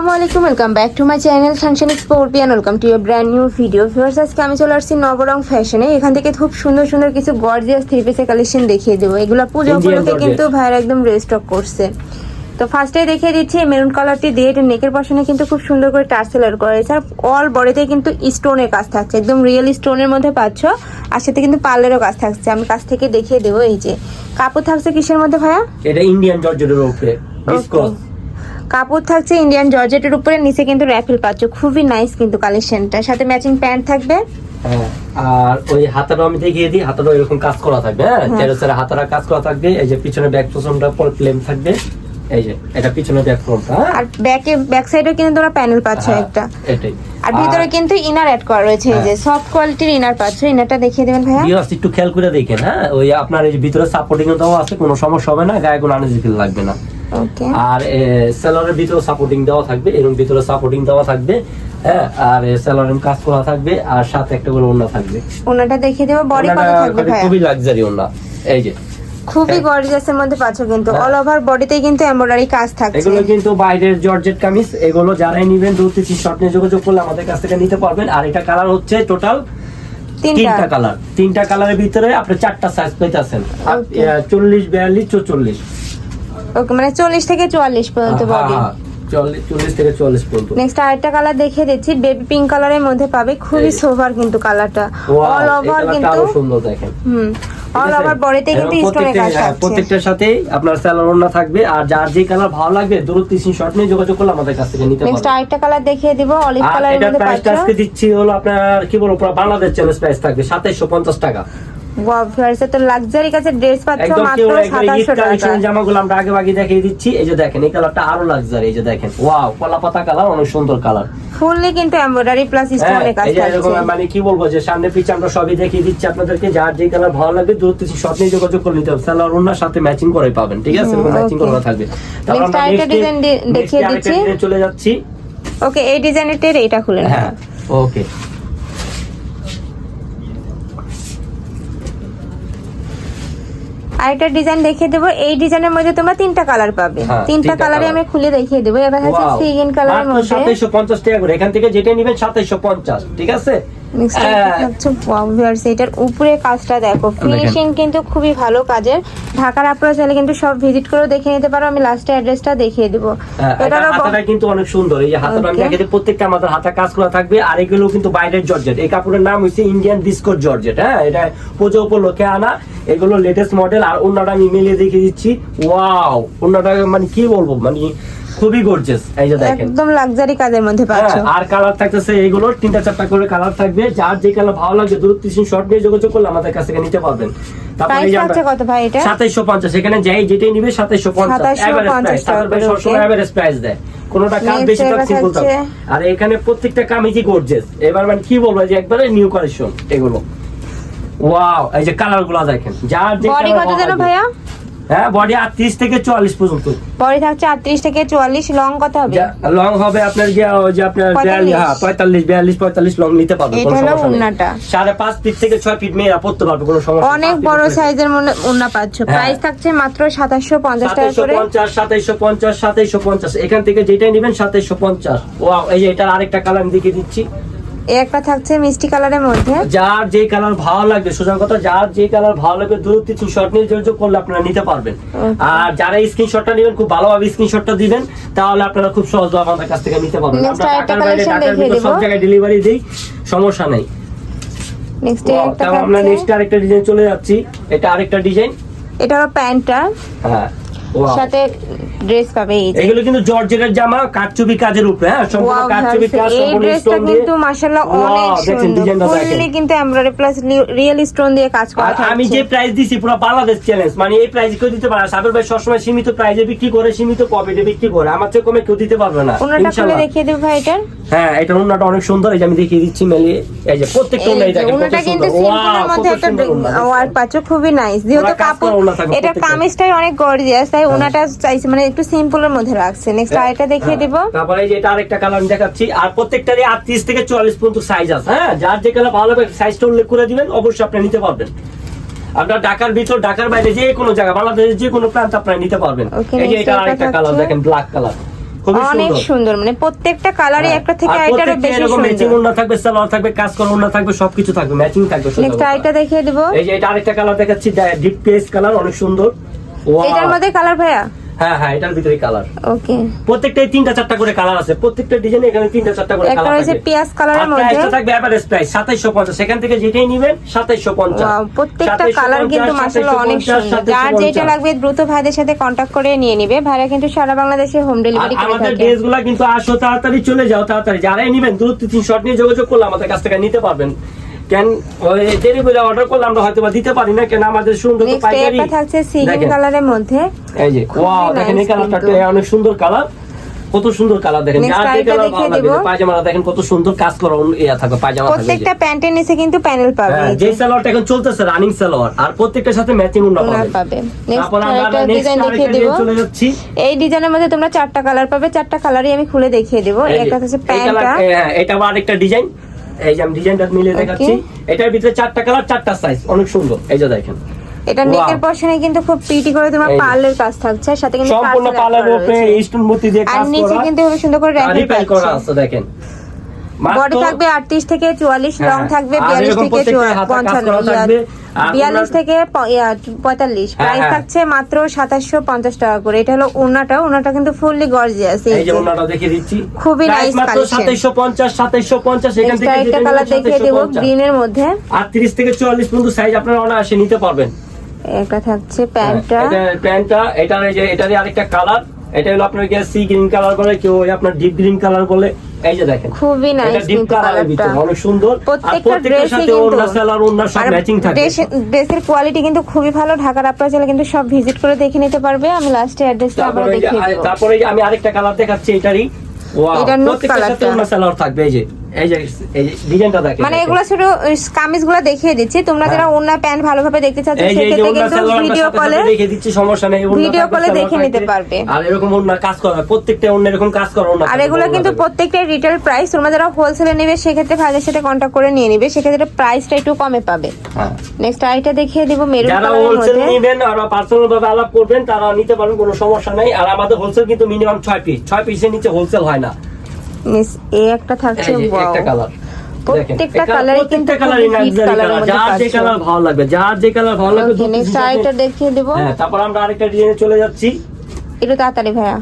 আসসালামু আলাইকুম welcome back to my channel সানশান স্পোর্টিয়ান welcome to your brand new video viewers আজকে আমি চলে আসছি নবরং ফ্যাশনে এখান থেকে খুব সুন্দর সুন্দর কিছু গর্জিয়াস থ্রি পিসের কালেকশন দেখিয়ে দেবো। এগুলো পুজো উপলক্ষে। কিন্তু ভাইয়ের একদম রেস্টক করছে। তো ফার্স্টে দেখিয়ে দিচ্ছি মেরুন কালারটি দিয়ে এটা নেকের পশনে কিন্তু খুব সুন্দর করে টার্সেলার করা হয়েছে। আর অল বডিতে কিন্তু স্টোনের কাজ থাকছে। একদম রিয়েল স্টোনের মধ্যে পাচ্ছ। আর সাথে কিন্তু পার্লেরও কাজ থাকছে। আমি কাছ থেকে দেখিয়ে দেবো এই যে। কাপড় থাকছে কিসের মধ্যে ভাইয়া? এটা ইন্ডিয়ান জর্জেটের উপরে। কাপড় থাকছে ইন্ডিয়ান জর্জেটের উপরে নিচে কিন্তু র্যাফেল পাচ্ছ। খুবই নাইস কিন্তু কালেকশনটা সাথে ম্যাচিং প্যান্ট থাকবে। হ্যাঁ আর ওই হাতাটা আমি দেখিয়ে দিই। হাতাটা এরকম কাজ করা থাকবে হ্যাঁ? তেরো চারে হাতাটা কাজ করা থাকবে। এই যে পিছনে ব্যাক পোষণটা প্লেন থাকবে। এই যে এটা পিছনে ব্যাক ফ্রন্টটা হ্যাঁ? আর ব্যাকে ব্যাক সাইডেও কিন্তু তোমরা প্যানেল পাচ্ছ হ্যাঁ, একটা। এটাই। আর ভিতরে কিন্তু ইনার অ্যাড করা রয়েছে এই যে সফট কোয়ালিটির ইনার পাচ্ছ। ইনারটা দেখিয়ে দেবেন ভাইয়া। ভিউয়ার্স একটু খেয়াল করে দেখেন হ্যাঁ? ওই আপনার এই ভিতরে সাপোর্টিং দেওয়া আছে কোনো সমস্যা হবে না। গায়ে কোনো আনইজি লাগবে না। আর সেলরের ভিতরে সাপোর্টিং দেওয়া থাকবে এরকম ভিতরে সাপোর্টিং দেওয়া থাকবে হ্যাঁ? আর সেলরের কাজ করা থাকবে আর সাথে একটা করে ওড়না থাকবে। দেখিয়ে দেবো বডি কত থাকবে ভাইয়া? খুবই লাক্সারি ওড়না এই যে। খুবই গর্জিয়াসের মধ্যে পাচ্ছ কিন্তু হ্যাঁ। অল ওভার বডিতেই কিন্তু এমব্রয়ডারি কাজ থাকছে। এগুলো কিন্তু বাইরের জর্জেট কামিজ এগুলো যারাই নিবেন দু তিন শর্ট নিয়ে যোগাযোগ করলে আমাদের কাছ থেকে নিতে পারবেন। আর এটা কালার হচ্ছে টোটাল তিনটা। কালার তিনটা কালারের ভিতরে আপনি চারটা সাইজ পেতেছেন. চল্লিশ বিয়াল্লিশ চৌচল্লিশ। ওকে মানে চল্লিশ থেকে চুয়াল্লিশ পর্যন্ত হ্যাঁ, বডি চল্লিশ থেকে চল্লিশ পর্যন্ত। নেক্সট আরেকটা কালার দেখিয়ে দিচ্ছি। বেবি পিঙ্ক কালারের মধ্যে পাবে খুবই সোভার কিন্তু কালারটা অল ওভার কিন্তু সুন্দর দেখেন। হুম অল ওভার বডিতে কিন্তু স্টোনের কাজ হ্যাঁ, থাকছে প্রত্যেকটার সাথে আপনার স্যালোর থাকবে। আর যার যে কালার ভালো লাগবে দূরত্ব তিন শর্ট নিয়ে যোগাযোগ করলে আমাদের কাছ থেকে নিতে নেক্সট আরেকটা কালার দেখিয়ে দিব অলিভ কালারের মধ্যে প্রাইসটা আজকে দিচ্ছি হলো আপনার কি বলব পুরো বাংলাদেশ চ্যালেঞ্জ প্রাইস থাকবে টাকা। ওয়াও তো লাক্সারি কাছে ড্রেস পাচ্ছ মাত্র কেউ একবার ঈদ 2700 টাকা। কালেকশন জামাগুলো আমরা আগে দেখিয়ে দিচ্ছি। এই যে দেখেন এই কালারটা আরও লাক্সারি এই যে দেখেন। ওয়াও কলা পাতা কালার অনেক সুন্দর কালার ফুললি কিন্তু এমব্রয়ডারি প্লাস হ্যাঁ কাজ এরকম মানে কি বলব যে সামনে পিছে আমরা সবই দেখিয়ে দিচ্ছি আপনাদেরকে যার যে কালার ভালো লাগবে দূরত্ব শর্ট নিয়ে যোগাযোগ করে নিতে হবে। সালোয়ার ওড়নার সাথে ম্যাচিং করে পাবেন ঠিক আছে? ম্যাচিং করা থাকবে। তারপর আমরা দেখিয়ে দিচ্ছি। চলে যাচ্ছি। ওকে এই ডিজাইনের এইটা খুলে নাও। হ্যাঁ ওকে আরেকটা ডিজাইন দেখিয়ে দেবো। এই ডিজাইনের মধ্যে তোমরা তিনটা কালার পাবে। হ্যাঁ, তিনটা কালারে আমি খুলে দেখিয়ে দেবো। এবার হচ্ছে. সিগিন কালারের মধ্যে। 2750 টাকা করে। এখান থেকে যেটা নেবেন 2750 ঠিক আছে? এটার উপরে কাজটা দেখো। ফিনিশিং কিন্তু খুবই ভালো কাজের। ঢাকার আপনারা চাইলে কিন্তু সব ভিজিট করে দেখে নিতে পারো। আমি লাস্টে অ্যাড্রেসটা দেখিয়ে দিব। এটা হাতাটা কিন্তু অনেক সুন্দর। এই হাতাটা আমি Okay. প্রত্যেকটা আমাদের হাতা কাজ করা থাকবে। আর এগুলো কিন্তু বাইরের জর্জেট। এই কাপড়ের নাম হচ্ছে ইন্ডিয়ান বিস্কট জর্জেট হ্যাঁ? এটা পুজো উপলক্ষে আনা। এগুলো লেটেস্ট মডেল আর অন্যটা আমি মিলিয়ে দেখিয়ে দিচ্ছি। ওয়াও অন্যটা মানে কি বলব? মানে খুবই গর্জেস এই যে দেখেন। একদম লাক্সারি কাজের মধ্যে পাচ্ছ। হ্যাঁ, আর কালার থাকতেছে এইগুলো তিনটা চারটা করে কালার থাকবে। যার যে কালার ভালো লাগবে দূরত্ব শর্ট নিয়ে যোগাযোগ করলে আমাদের কাছ থেকে নিতে পারবেন। প্রাইস কত ভাই এটা? সাতাইশো পঞ্চাশ এখানে যাই যেটাই নিবে 2750 টাকা করে, সবসময় okay. প্রাইস দেয়। কোনোটা কাম বেশি সিম্পল আর এখানে প্রত্যেকটা কামিজই গর্জেস এবার মানে কি বলব যে একবারে নিউ কালেকশন এগুলো। ওয়াও এই যে কালারগুলা দেখেন। যার যে ভালো ভাইয়া? হ্যাঁ বডি আটত্রিশ থেকে চুয়াল্লিশ পর্যন্ত। বডি থাকছে আটত্রিশ থেকে চুয়াল্লিশ লং কত হবে? লং হবে আপনার যে আপনার 45 বিয়াল্লিশ হ্যাঁ পঁয়তাল্লিশ বিয়াল্লিশ পঁয়তাল্লিশ লং নিতে পারবে কোনো সমস্যা নেই। উন্নাটা। সাড়ে পাঁচ ফিট থেকে ছয় ফিট মেয়েরা পড়তে পারবে কোনো সমস্যা অনেক বড় সাইজের মনে উন্না পাচ্ছ। হ্যাঁ। প্রাইস থাকছে মাত্র সাতাশশো পঞ্চাশ টাকা সাতাইশো করে পঞ্চাশ সাতাইশো পঞ্চাশ সাতাইশো পঞ্চাশ। এখান থেকে যেটাই নেবেন সাতাইশো পঞ্চাশ। ওয়াও এই যে এটার আরেকটা কালার আমি দেখিয়ে দিচ্ছি। এই একটা থাকছে মিষ্টি কালারের মধ্যে। যার যে কালার ভালো লাগবে সোজা কথা যার যে কালার ভালো লাগবে দূরত্ব কিছু শর্ট নিয়ে যোগাযোগ করলে আপনারা নিতে পারবেন। আর যারা স্ক্রিনশটটা নেবেন খুব ভালোভাবে স্ক্রিনশটটা দিবেন তাহলে আপনারা খুব সহজ আমাদের কাছ থেকে নিতে পারবেন। আমরা ঢাকার বাইরে ঢাকার ভিতর সব জায়গায় ডেলিভারি দিই সমস্যা নেই। নেক্সট একটা আমরা নেক্সট আরেকটা ডিজাইন চলে যাচ্ছি। এটা আরেকটা ডিজাইন এটা প্যান্টটা হ্যাঁ। সাথে ড্রেস পাবে এই এগুলো কিন্তু জর্জেটের জামা কাজের উপরে হ্যাঁ? সম্পূর্ণ কাজ এই ড্রেসটা কিন্তু মাশাআল্লাহ অনেক সুন্দর। ফুললি কিন্তু এমব্রয়ডারি প্লাস রিয়েল স্টোন দিয়ে কাজ করা আর আমি যে প্রাইস দিছি পুরো বাংলাদেশ চ্যালেঞ্জ মানে এই প্রাইস কেউ দিতে পারে। ভাই সবসময় সীমিত প্রাইজে বিক্রি করে সীমিত প্রফিটে বিক্রি করে। আমার চেয়ে কমে কেউ দিতে পারবে না ওনাটা খুলে দেখিয়ে দেবো ভাই এটার। হ্যাঁ এটা ওনাটা অনেক সুন্দর। এই যে আমি দেখিয়ে দিচ্ছি এই যে প্রত্যেকটা এই ওনাই যে, দেখেন ওনাটা কিন্তু সিম্পলের মধ্যে একটা ওয়ার্ক পাচ্ছ খুবই নাইস যেহেতু কাপড় এটা কামিজটাই অনেক গর্জিয়াস তাই ওনাটা চাইছে মানে একটু সিম্পলের মধ্যে রাখছে। নেক্সট আরেকটা দেখিয়ে হ্যাঁ, দিব। তারপরে এই যে এটা আরেকটা কালার দেখাচ্ছি আর প্রত্যেকটারই আটত্রিশ থেকে চুয়াল্লিশ পর্যন্ত সাইজ আছে হ্যাঁ? যার যে কালার ভালো লাগবে সাইজটা উল্লেখ করে দিবেন অবশ্যই আপনি নিতে পারবেন। আপনার ঢাকার ভিতর ঢাকার বাইরে যে কোনো জায়গা বাংলাদেশের যে কোনো প্রান্ত আপনারা নিতে পারবেন। এই যে এটা আরেকটা কালার দেখেন ব্ল্যাক কালার অনেক সুন্দর। সুন্দর মানে প্রত্যেকটা কালারে হ্যাঁ। একটা থেকে প্রত্যেকটা বেশি এরকম ম্যাচিং ওন্না থাকবে সালোয়ার থাকবে কাজ করা ওন্না থাকবে সবকিছু থাকবে ম্যাচিং থাকবে নেক্সট। আরেকটা দেখিয়ে দিব। এই যে এটা আরেকটা কালার দেখাচ্ছি ডিপ পেস্ট কালার অনেক সুন্দর! এটার মধ্যে কালার ভাইয়া? হ্যাঁ হ্যাঁ এটার ভিতরে কালার ওকে প্রত্যেকটাই তিনটা চারটা করে কালার আছে। প্রত্যেকটা ডিজাইনে এখানে তিনটা চারটা করে কালার থাকবে। পেঁয়াজ কালারের মধ্যে। থাকবে এভারেজ প্রাইস 2750 সেখান থেকে যেটাই নেবেন 2750 প্রত্যেকটা কালার কিন্তু মাসাল্লাহ অনেক সুন্দর। যার যেটা লাগবে দ্রুত ভাইদের সাথে কন্ট্যাক্ট করে নিয়ে নিবে। ভাইরা কিন্তু সারা বাংলাদেশে হোম ডেলিভারি করে আমাদের ড্রেসগুলো কিন্তু আসো তাড়াতাড়ি চলে যাও তাড়াতাড়ি। যারাই নেবেন দ্রুত তিন শট নিয়ে যোগাযোগ করলে আমাদের কাছ থেকে নিতে পারবেন। কেন দেরি করে অর্ডার করলে আমরা হয়তো দিতে পারি না কেন আমাদের সুন্দর তো পাইকারি। থাকছে কালারের মধ্যে। এই যে ওয়াও দেখেন এই কালারটা অনেক সুন্দর কালার। কত সুন্দর কালার দেখেন। Next যার যে কালার ভালো লাগে পায়জামাটা দেখেন কত সুন্দর কাজ করা ইয়া থাকবে পায়জামা যে। প্রত্যেকটা প্যান্টের নিচে কিন্তু প্যানেল পাবে। হ্যাঁ, যে। সালোয়ারটা এখন চলতেছে রানিং সালোয়ার আর প্রত্যেকটার সাথে ম্যাচিং উন্না পাবে। তারপর আমরা ডিজাইন দেখিয়ে দিব। চলে যাচ্ছি। এই ডিজাইনের মধ্যে তোমরা চারটা কালার পাবে চারটা কালারই আমি খুলে দেখিয়ে দেবো। একটা হচ্ছে প্যান্টটা। হ্যাঁ, এটা আবার আরেকটা ডিজাইন এই যে আমি ডিজাইনটা মিলে দেখাচ্ছি এটার ভিতরে চারটা কালার চারটা সাইজ অনেক সুন্দর। এই যে দেখেন। এটা. নেকের পশনে কিন্তু খুব প্রিটি করে তোমার। পার্লের কাজ থাকছে সাথে কিন্তু সম্পূর্ণ পার্লার উপরে স্টোন মতি দিয়ে আর নিচে কিন্তু খুব সুন্দর করে র্যাপিং করা আছে দেখেন। বডি থাকবে আটত্রিশ থেকে চুয়াল্লিশ হ্যাঁ, লং থাকবে আর বিয়াল্লিশ এরকম থেকে প্রত্যেকটা পঞ্চান্ন করা থাকবে, আর বিয়াল্লিশ থেকে পঁয়তাল্লিশ। হ্যাঁ, প্রাইস হ্যাঁ। থাকছে মাত্র সাতাশশো পঞ্চাশ টাকা করে। এটা হলো ওনাটা ওনাটা কিন্তু ফুললি গর্জিয়াস এই যে ওনাটা দেখিয়ে দিচ্ছি। খুবই Price nice মাত্র collection। 2750 2750 এখান থেকে যেটা কালার দেখিয়ে দেবো 2750 গ্রিনের মধ্যে। 38 থেকে 44 পর্যন্ত সাইজ আপনারা অনায়াসে নিতে পারবেন। একটা থাকছে প্যান্টটা। এটা প্যান্টটা এটার এই যে এটারই আরেকটা কালার এটা হলো আপনার গ্যাস সি গ্রিন কালার বলে কেউ আপনার ডিপ গ্রিন কালার বলে। এই যে দেখেন খুবই এটা নাইস ডিপ কিন্তু কালারের ভিতর অনেক সুন্দর। প্রত্যেকটা ড্রেসে সাথে কিন্তু সেলার ওড়না সব ম্যাচিং থাকে। ড্রেসের কোয়ালিটি কিন্তু খুবই ভালো। ঢাকার আপনারা চাইলে কিন্তু সব ভিজিট করে দেখে নিতে পারবে। আমি লাস্টে অ্যাড্রেসটা আবার তারপরে দেখিয়ে দেব। তারপরে আমি আরেকটা কালার দেখাচ্ছি এটারই। ওয়াও এটা প্রত্যেকটার সাথে ওন্না সেলার থাকবে এই যে। মানে এগুলো শুধু কামিজগুলো দেখিয়ে দিচ্ছি। তোমরা যারা হ্যাঁ। ওন্না প্যান্ট ভালোভাবে দেখতে চাচ্ছ সেক্ষেত্রে কিন্তু ভিডিও কলে দেখে দিচ্ছি সমস্যা নেই। ভিডিও কলে দেখে নিতে পারবে। আর এরকম ওড়না কাজ করা প্রত্যেকটা ওড়না এরকম কাজ করা ওড়না আর এগুলো কিন্তু প্রত্যেকটা রিটেল প্রাইস তোমরা যারা হোলসেলে নেবে সেক্ষেত্রে ভাইদের সাথে কন্ট্যাক্ট করে নিয়ে নিবে। সেক্ষেত্রে প্রাইসটা একটু কমে পাবে। হ্যাঁ। নেক্সট আরেকটা দেখিয়ে দিব মেরুন যারা হোলসেল নিবেন আর পার্সোনাল ভাবে আলাপ করবেন তারা নিতে পারবেন কোনো সমস্যা নাই। আর আমাদের হোলসেল কিন্তু মিনিমাম ছয় পিস ছয় পিসের নিচে হোলসেল হয় না। মিস এই একটা থাকছে প্রত্যেকটা কালারই কিন্তু কালারই যার যে কালার ভালো লাগবে যার যে কালার ভালো লাগবে নেক্সট আরেকটা দেখিয়ে দিব। হ্যাঁ তারপর আমরা আরেকটা ডিজাইনে চলে যাচ্ছি। একটু তাড়াতাড়ি ভাইয়া।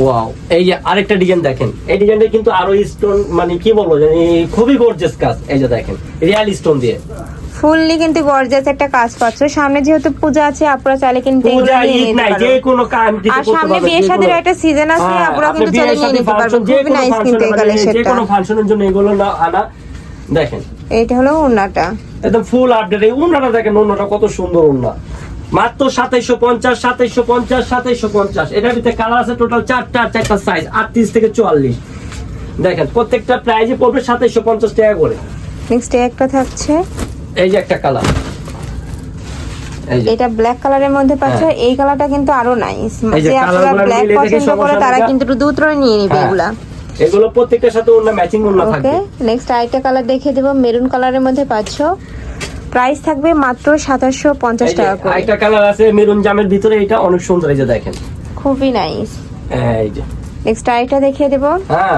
ওয়াও এই যে আরেকটা ডিজাইন দেখেন। এই ডিজাইনটা কিন্তু আরও স্টোন মানে কি বলব জানি খুবই গর্জিয়াস কাজ। এই যে দেখেন রিয়াল স্টোন দিয়ে। ফুললি কিন্তু গর্জিয়াস একটা কাজ পাচ্ছ। সামনে যেহেতু পূজা আছে আপনারা চাইলে কিন্তু আর সামনে পারবেন, বিয়ে যে একটা সিজন আছে হ্যাঁ, আপনারা কিন্তু চাইলে নিয়ে নিতে পারবেন খুবই নাইস কিন্তু এই মানে যে কোনো ফাংশনের জন্য এগুলো না আনা দেখেন। এইটা হলো ওন্নাটা একদম ফুল আপডেট এই উন্নাটা দেখেন উন্নাটা কত সুন্দর উন্না। মাত্র সাতাইশো পঞ্চাশ সাতাইশো পঞ্চাশ সাতাইশো পঞ্চাশ। এটার ভিতরে কালার আছে টোটাল চারটা চারটা সাইজ আটত্রিশ থেকে চুয়াল্লিশ। দেখেন প্রত্যেকটা প্রাইজে পড়বে সাতাইশো পঞ্চাশ টাকা করে। নেক্সট একটা থাকছে। এই যে একটা কালার এটা ব্ল্যাক কালারের মধ্যে পাচ্ছ হ্যাঁ। এই কালারটা কিন্তু আরও নাইস যে আপনারা ব্ল্যাক দেখে পছন্দ করে তারা কিন্তু দ্রুত নিয়ে নিবে হ্যাঁ। এগুলা। এগুলো প্রত্যেকটার সাথে অন্য ম্যাচিং ওকে থাকবে। নেক্সট আরেকটা কালার দেখিয়ে দেবো মেরুন কালারের মধ্যে পাচ্ছ। প্রাইস থাকবে মাত্র সাতাশশো পঞ্চাশ এই যে টাকা করে। আরেকটা কালার আছে মেরুন জামের ভিতরে এটা অনেক সুন্দর এই যে দেখেন। খুবই নাইস এই যে। নেক্সট আরেকটা দেখিয়ে দেবো। হ্যাঁ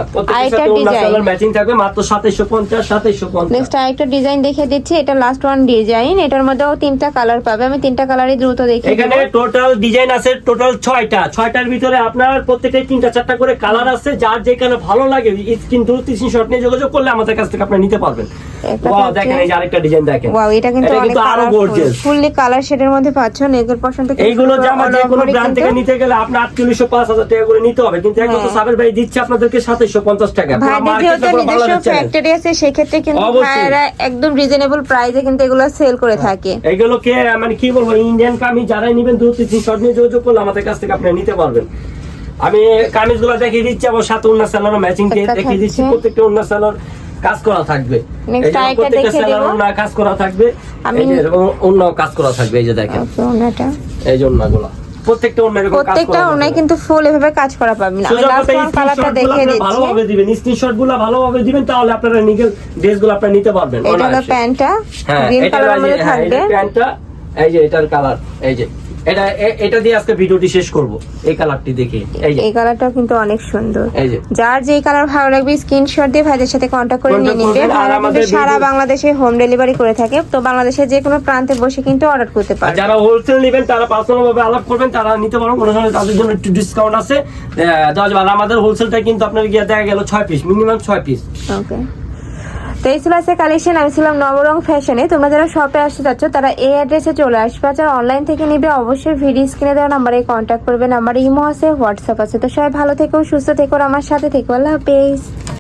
design। কালার ম্যাচিং থাকবে মাত্র সাতাইশো পঞ্চাশ সাতাইশো পঞ্চাশ। নেক্সট আরেকটা ডিজাইন দেখিয়ে দিচ্ছি এটা লাস্ট ওয়ান ডিজাইন এটার মধ্যেও তিনটা কালার পাবে। আমি তিনটা কালারই দ্রুত দেখিয়ে এখানে টোটাল ডিজাইন আছে টোটাল ছয়টা। ছয়টার ভিতরে আপনার প্রত্যেকটাই তিনটা চারটা করে কালার আছে যার যে কালার ভালো লাগে কিন্তু তিন শর্ট নিয়ে যোগাযোগ করলে আমাদের কাছ থেকে আপনি নিতে পারবেন। ওয়াও দেখেন এই আরেকটা ডিজাইন দেখেন। ওয়াও এটা কিন্তু অনেক আরও গর্জিয়াস ফুললি কালার শেডের মধ্যে পাচ্ছ নেকের পশনটা এইগুলো জামা যে কোনো ব্র্যান্ড থেকে নিতে গেলে আপনার আটচল্লিশশো পাঁচ হাজার টাকা করে নিতে হবে। কিন্তু এখন তো হ্যাঁ। সাবের ভাই দিচ্ছে আপনাদেরকে সাতাইশো পঞ্চাশ টাকা। পুরো ভাইদের যেহেতু নিজস্ব ফ্যাক্টরি আছে সেক্ষেত্রে কিন্তু অবশ্যই। ভাইয়েরা একদম রিজনেবল প্রাইসে কিন্তু এগুলো সেল করে হ্যাঁ। থাকে। এগুলোকে মানে কি বলব ইন্ডিয়ান যারাই নেবেন দু তিন শর্ট নিয়ে যোগাযোগ করলে আমাদের কাছ থেকে আপনি নিতে পারবেন। আমি কামিজগুলো দেখিয়ে দিচ্ছি আবার সাথে অন্য সেলার ম্যাচিং দেখিয়ে দিচ্ছি প্রত্যেকটা অন্য সেলার কাজ করা থাকবে। কাজ করা থাকবে এরকম অন্য কাজ করা থাকবে এই যে দেখেন। এই যে অন্যগুলো। প্রত্যেকটা অন্য প্রত্যেকটা করা কিন্তু ফুল এভাবে কাজ করা পাবেন আমি লাস্ট ওয়ান কালারটা দেখিয়ে দিচ্ছি। ভালোভাবে দিবেন স্ক্রিনশটগুলো ভালোভাবে দিবেন তাহলে আপনারা নিজের ড্রেসগুলো আপনারা নিতে পারবেন এটা হলো প্যান্টটা গ্রিন কালারের মধ্যে থাকবে। প্যান্টটা এই যে এটার কালার এই যে। এটা এটা দিয়ে আজকে ভিডিওটি শেষ করব এই কালারটি দেখে। এই যে। এই কালারটাও কিন্তু অনেক সুন্দর। এই যে। যার যেই কালার ভালো লাগবে স্ক্রিনশট দিয়ে ভাইদের সাথে কন্ট্যাক্ট করে নিয়ে আর আমাদের সারা বাংলাদেশে হোম ডেলিভারি করে থাকে তো বাংলাদেশের যে কোনো প্রান্তে বসে কিন্তু অর্ডার করতে পারবে। যারা হোলসেল নেবেন তারা পার্সোনাল ভাবে আলাপ করবেন তারা নিতে পারবেন কোনো সময় তাদের জন্য একটু ডিসকাউন্ট আছে। দেওয়া যাবে আর আমাদের হোলসেলটা কিন্তু আপনার গিয়ে দেখা গেল ছয় পিস মিনিমাম ছয় পিস ওকে তো এই ছিল আজকে কালেকশন আমি ছিলাম নবরং ফ্যাশনে তোমরা যারা শপে আসতে চাচ্ছ, তারা এই অ্যাড্রেসে চলে আসবে যারা অনলাইন থেকে নিবে, অবশ্যই ভিডিও স্ক্রিনে দেওয়া নাম্বারে কন্ট্যাক্ট করবে। নাম্বার ইমো আছে হোয়াটসঅ্যাপ আছে। তো সবাই ভালো থেকো, সুস্থ থেকো আমার সাথে থেকো। আল্লাহ হাফেজ।